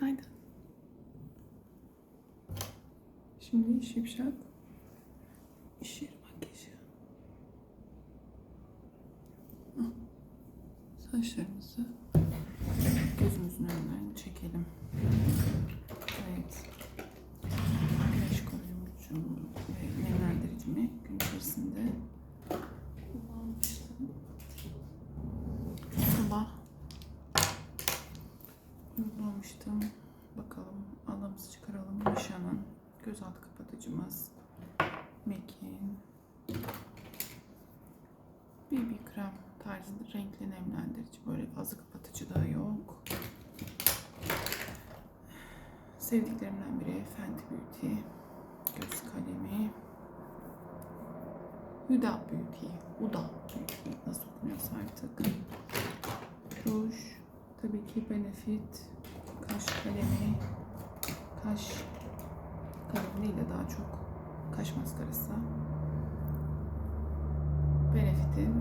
Günaydın. Şimdi şipşak iş yeri makyajı. Hah. Uygulamıştım. Bakalım aldığımızı çıkaralım. Nişanın gözaltı kapatıcımız. Mekin. BB krem tarzı renkli nemlendirici. Böyle fazla kapatıcı da yok. Sevdiklerimden biri Fenty Beauty. Göz kalemi. Huda Beauty. Huda Beauty. Nasıl okunuyorsa artık. Ruj. Tabii ki Benefit. Kaş kalemi. Kaş kalemi değil de daha çok kaş maskarası. Benefit'in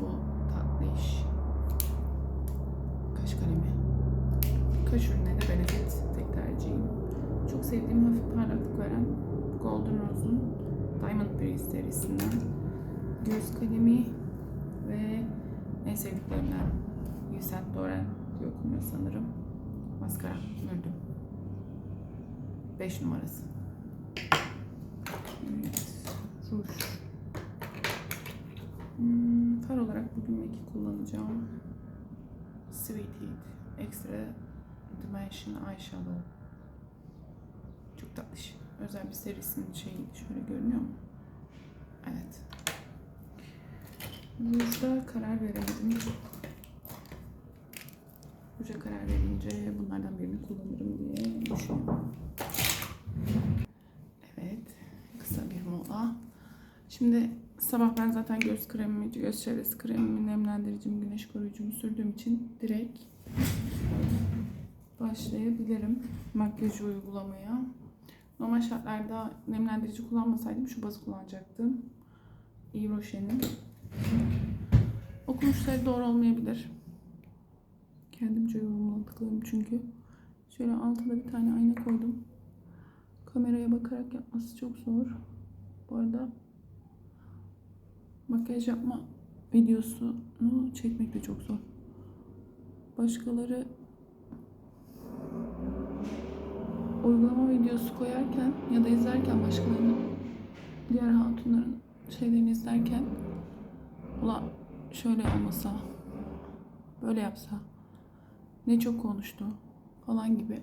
bu tatlı iş kaş kalemi. Kaş ürünlerinde Benefit tek tercihim. Çok sevdiğim hafif parlaklık veren Golden Rose'un Diamond Breeze serisinden göz kalemi ve en sevdiklerimden Saint Laurent diye okunuyor sanırım. Maskara, mürdüm. 5 numarası. Evet, ruj. Hmm, far olarak bugün Mac'i kullanacağım. Sweet Heat Extra Dimension Eyeshadow. Çok tatlış. Özel bir serisinin şeyi şöyle görünüyor mu? Evet. Rujda karar veremedim. Ruja karar verince bunlardan birini kullanırım diye düşünüyorum. Evet. Kısa bir mola. Şimdi sabah ben zaten göz kremimi, göz çevresi kremimi, nemlendiricimi, güneş koruyucumu sürdüğüm için direkt başlayabilirim makyajı uygulamaya. Normal şartlarda nemlendirici kullanmasaydım şu bazı kullanacaktım. Yves Rocher'in. Okunuşları doğru olmayabilir. Kendimce yorumladıklarım çünkü. Şöyle altına bir tane ayna koydum. Kameraya bakarak yapması çok zor. Bu arada makyaj yapma videosunu çekmek de çok zor. Başkaları uygulama videosu koyarken ya da izlerken başkalarının diğer hatunların şeylerini izlerken ulan şöyle olmasa böyle yapsa ne çok konuştu falan gibi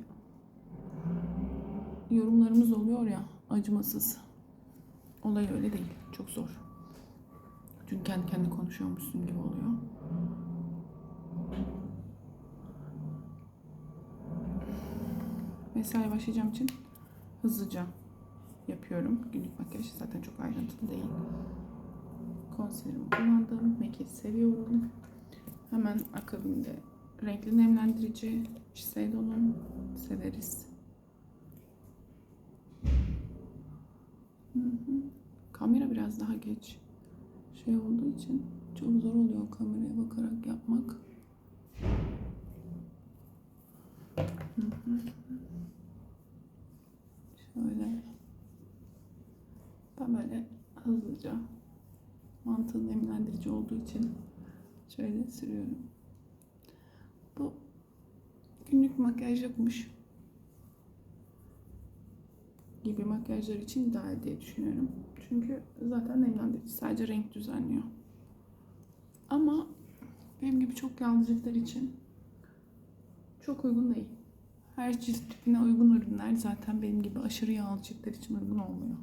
yorumlarımız oluyor ya acımasız. Olay öyle değil. Çok zor. Çünkü kendi kendi konuşuyormuşsun gibi oluyor. Mesai başlayacağım için hızlıca yapıyorum. Günlük makyaj zaten çok ayrıntılı değil. Konsilerimi kullandım. Mac'i seviyorum. Hemen akabinde renkli nemlendirici Shiseido'nun severiz. Kamera biraz daha geç şey olduğu için çok zor oluyor kameraya bakarak yapmak. Şöyle ben böyle hızlıca mantığın nemlendirici olduğu için şöyle sürüyorum. Günlük makyaj yapmış gibi makyajlar için ideal diye düşünüyorum. Çünkü zaten nemlendirici sadece renk düzenliyor. Ama benim gibi çok ciltler için çok uygun değil. Her cilt tipine uygun ürünler zaten benim gibi aşırı yağlı ciltler için uygun olmuyor.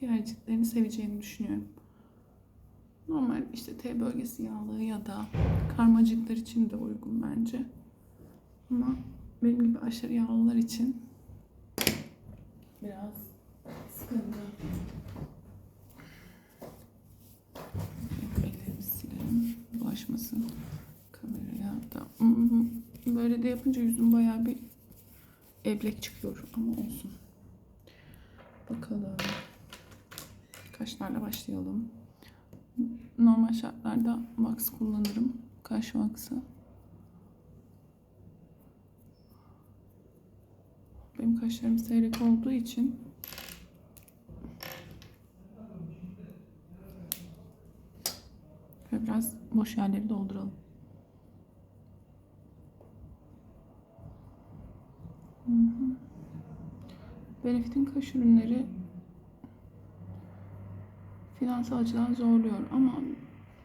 Diğer ciltlerini seveceğini düşünüyorum. Normal işte T bölgesi yağlı ya da karma ciltler için de uygun bence. Ama benim gibi aşırı yağlılar için biraz sıkıntı. Silelim. Bulaşmasın kameraya da. Böyle de yapınca yüzüm bayağı bir eblek çıkıyor ama olsun. Bakalım. Kaşlarla başlayalım. Normal şartlarda wax kullanırım. Kaş vaksı. Benim kaşlarım seyrek olduğu için ve biraz boş yerleri dolduralım. Benefit'in kaş ürünleri finansal açıdan zorluyor ama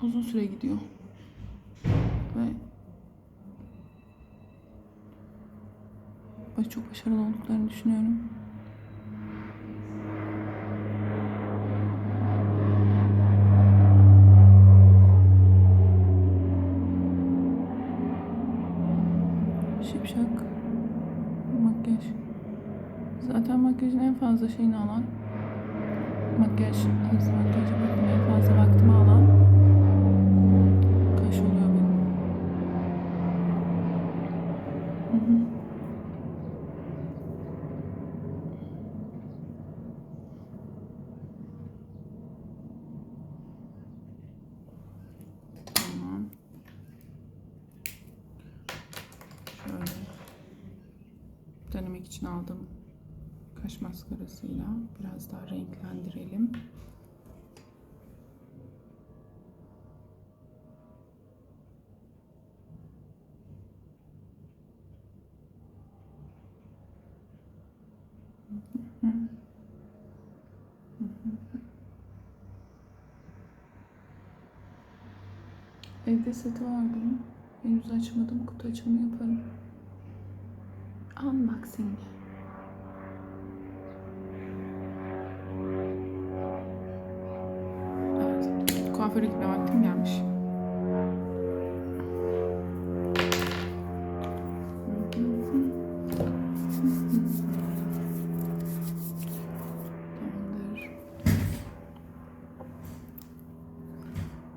uzun süre gidiyor. Ve çok başarılı olduklarını düşünüyorum. Şipşak makyaj. Zaten makyajın en fazla şeyini alan makyaj, hızlı makyaj yaparken en fazla vaktimi alan kaş oluyor benim. Hı hı. Tamam. Şöyle denemek için aldım kaş maskarasıyla biraz daha renklendirelim. Evde seti var bunun. Henüz açmadım. Kutu açımı yaparım. Unboxing. Kuaföre gitme vaktim gelmiş.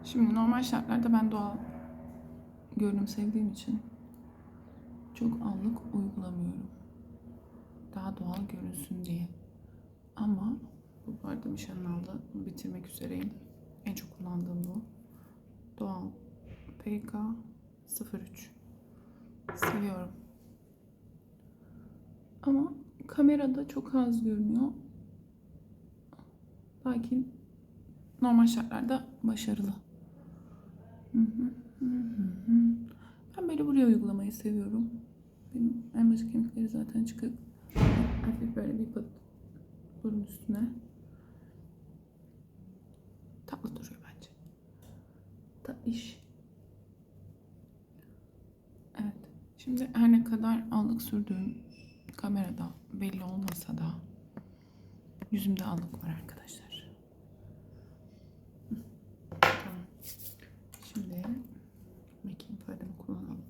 Şimdi normal şartlarda ben doğal görünüm sevdiğim için çok allık uygulamıyorum. Daha doğal görünsün diye. Ama bu arada. Bunu bitirmek üzereyim. En çok kullandığım bu. Doğal PK 03. Seviyorum. Ama kamerada çok az görünüyor. Lakin normal şartlarda başarılı. Ben böyle buraya uygulamayı seviyorum. Benim elmacık kemikleri zaten çıkık. Hafif böyle bir pıt burun üstüne. Tatlı duruyor bence. Tatlış. Evet. Şimdi her ne kadar allık sürdüğüm kamerada belli olmasa da yüzümde allık var arkadaşlar. Şimdi making fırını kullanalım.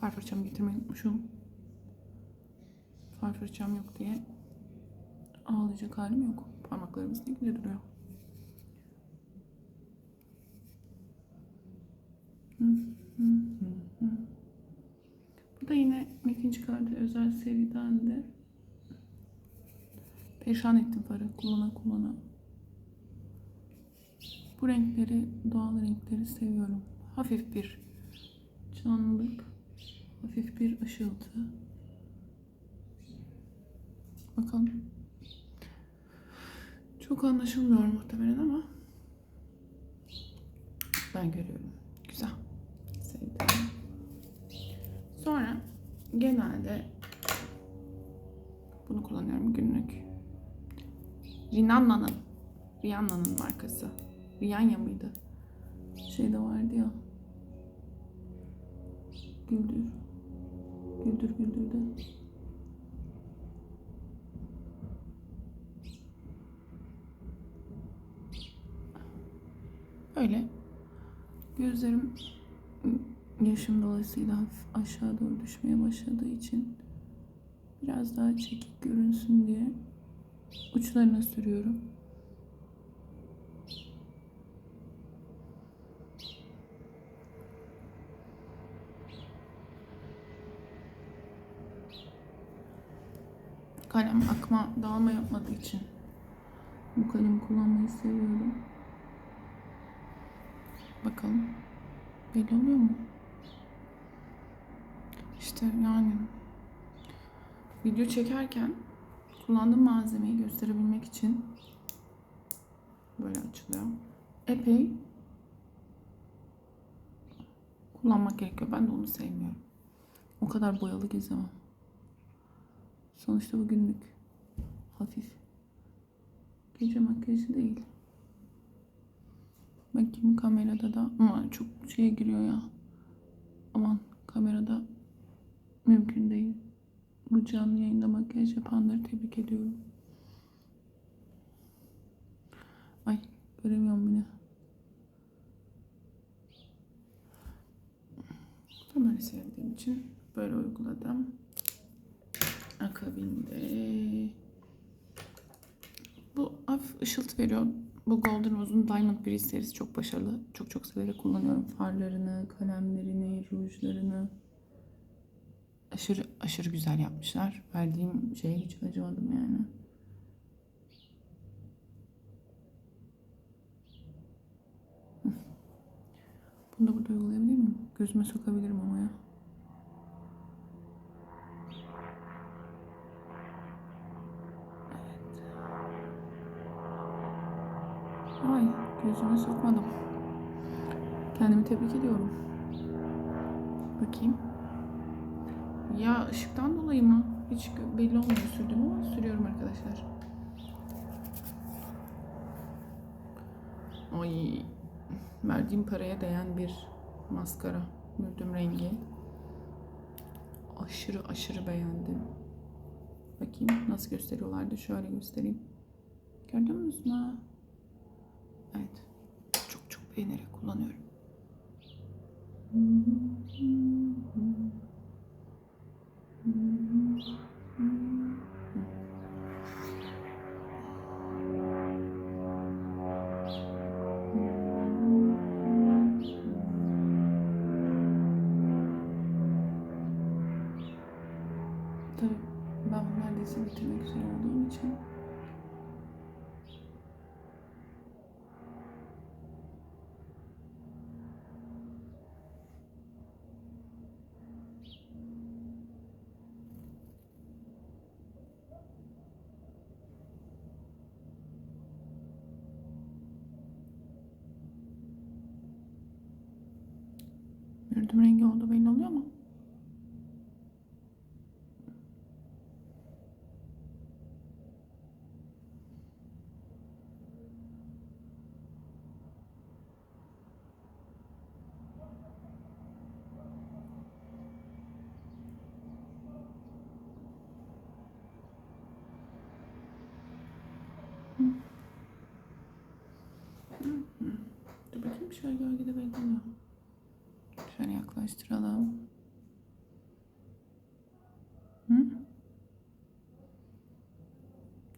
Far fırçamı getirmeyi unutmuşum. Far fırçam yok diye ağlayacak halim yok. Parmaklarımız ne güzel duruyor. Bu da yine Mekin çıkardığı özel seriden de perişan ettim farı kullana kullana. Bu renkleri, doğal renkleri seviyorum. Hafif bir canlılık, hafif bir ışıltı. Bakalım. Çok anlaşılmıyor muhtemelen ama ben görüyorum. Güzel. Sevdim. Sonra genelde bunu kullanıyorum günlük. Rihanna'nın Rihanna'nın markası. Rihanna mıydı? Şeyde vardı ya. Güldür. Güldür güldür de. Öyle. Gözlerim yaşım dolayısıyla hafif aşağı doğru düşmeye başladığı için biraz daha çekik görünsün diye uçlarına sürüyorum. Kalem akma, dağılma yapmadığı için bu kalemi kullanmayı seviyorum. Bakalım. Belli oluyor mu? İşte yani video çekerken kullandığım malzemeyi gösterebilmek için böyle açılıyor. Epey kullanmak gerekiyor. Ben de onu sevmiyorum. O kadar boyalı gezemem. Sonuçta bu günlük. Hafif. Gece makyajı değil. Bakayım kamerada da ama çok şeye giriyor ya. Aman kamerada mümkün değil. Bu canlı yayında makyaj yapanları tebrik ediyorum. Ay göremiyorum bile. Böyle sevdiğim için böyle uyguladım. Akabinde bu hafif ışıltı veriyor. Bu Golden Rose'un Diamond Breeze serisi çok başarılı. Çok çok severek kullanıyorum. Farlarını, kalemlerini, rujlarını. Aşırı aşırı güzel yapmışlar. Verdiğim şeye hiç acımadım yani. Bunu da burada uygulayabilir miyim? Gözüme sokabilirim ama ya. Ay gözüme sokmadım. Kendimi tebrik ediyorum. Bakayım. Ya ışıktan dolayı mı? Hiç belli olmuyor sürdüm ama sürüyorum arkadaşlar. Ay verdiğim paraya değen bir maskara. Mürdüm rengi. Aşırı aşırı beğendim. Bakayım nasıl gösteriyorlardı. Şöyle göstereyim. Gördünüz mü? Evet. Çok çok beğenerek kullanıyorum. Mürdüm rengi oldu belli oluyor mu? Dur bakayım şöyle gölgede. Şöyle yaklaştıralım. Hı?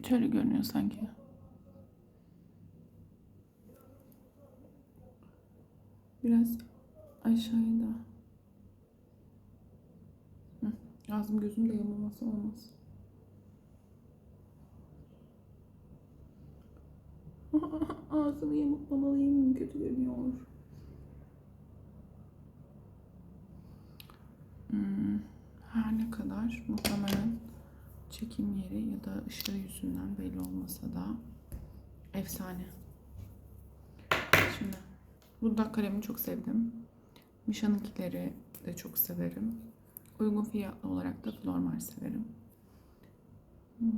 Şöyle görünüyor sanki. Biraz aşağıya da. Hı. Ağzım gözüm de yamaması olmaz. Ağzımı yamukmamalıyım. Kötü görünüyor. Hmm, her ne kadar muhtemelen çekim yeri ya da ışığı yüzünden belli olmasa da efsane. Şimdi bu dudak kalemini çok sevdim. Misha'nınkileri de çok severim. Uygun fiyatlı olarak da Flormar severim. Bu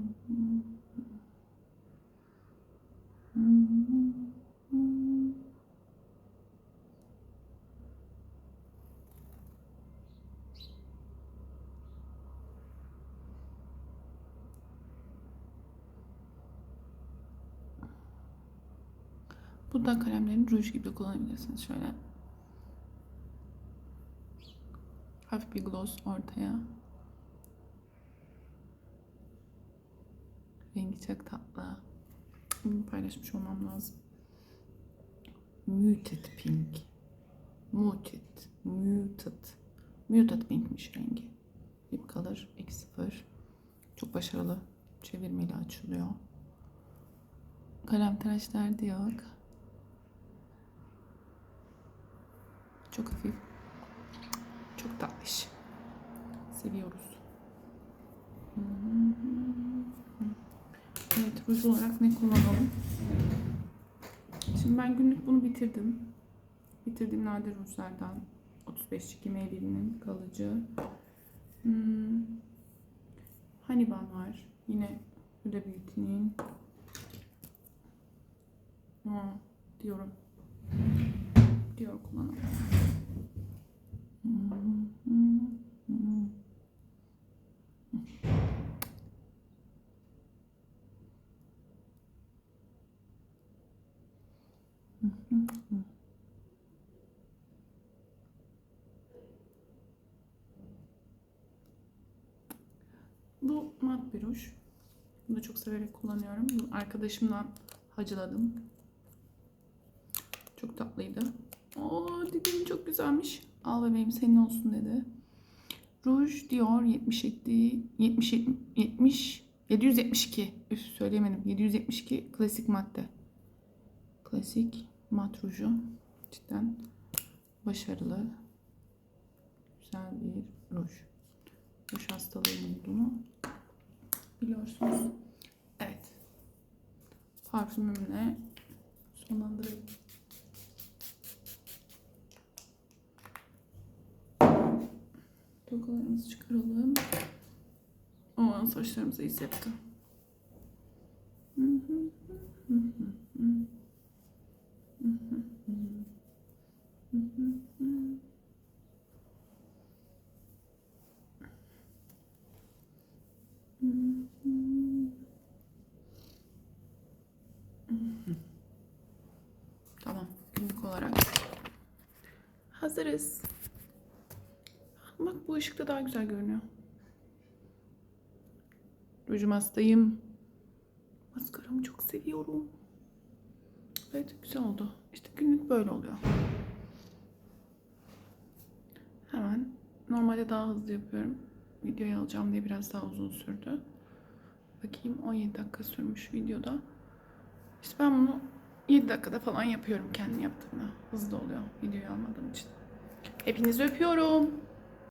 dudak kalemlerini ruj gibi kullanabilirsiniz. Şöyle hafif bir gloss ortaya. Rengi çok tatlı. Bunu paylaşmış olmam lazım. Muted Pink. Muted. Muted. Muted Pink'miş rengi. Lip Color X0. Çok başarılı. Çevirmeli açılıyor. Kalem tıraş derdi yok. Çok hafif. Çok tatlış. Seviyoruz. Evet, ruj olarak ne kullanalım? Şimdi ben günlük bunu bitirdim. Bitirdiğim nadir rujlardan 35'lik Maybelline'in kalıcı. Hmm. Haniban var. Yine Huda Beauty'nin. Aa, diyorum. Diyor kullanalım. Bu mat bir ruj. Bunu çok severek kullanıyorum. Bunu arkadaşımdan hacıladım. Çok tatlıydı. Oo dediğim çok güzelmiş. Al bebeğim senin olsun dedi. Ruj Dior 77 70 70 772. Üf söyleyemedim. 772 klasik madde. Klasik mat ruju. Cidden başarılı. Güzel bir ruj. Ruj hastalığım olduğunu biliyorsunuz. Evet. Parfümümle sonlandırayım. Tokalarımızı çıkaralım. Aman saçlarımızı hissetti. Tamam. Günlük olarak hazırız. Bak bu ışıkta daha güzel görünüyor. Rujum hastayım. Maskaramı çok seviyorum. Evet güzel oldu. İşte günlük böyle oluyor. Hemen normalde daha hızlı yapıyorum. Videoyu alacağım diye biraz daha uzun sürdü. Bakayım 17 dakika sürmüş videoda. İşte ben bunu 7 dakikada falan yapıyorum kendi yaptığımda. Hızlı oluyor videoyu almadığım için. Hepinizi öpüyorum.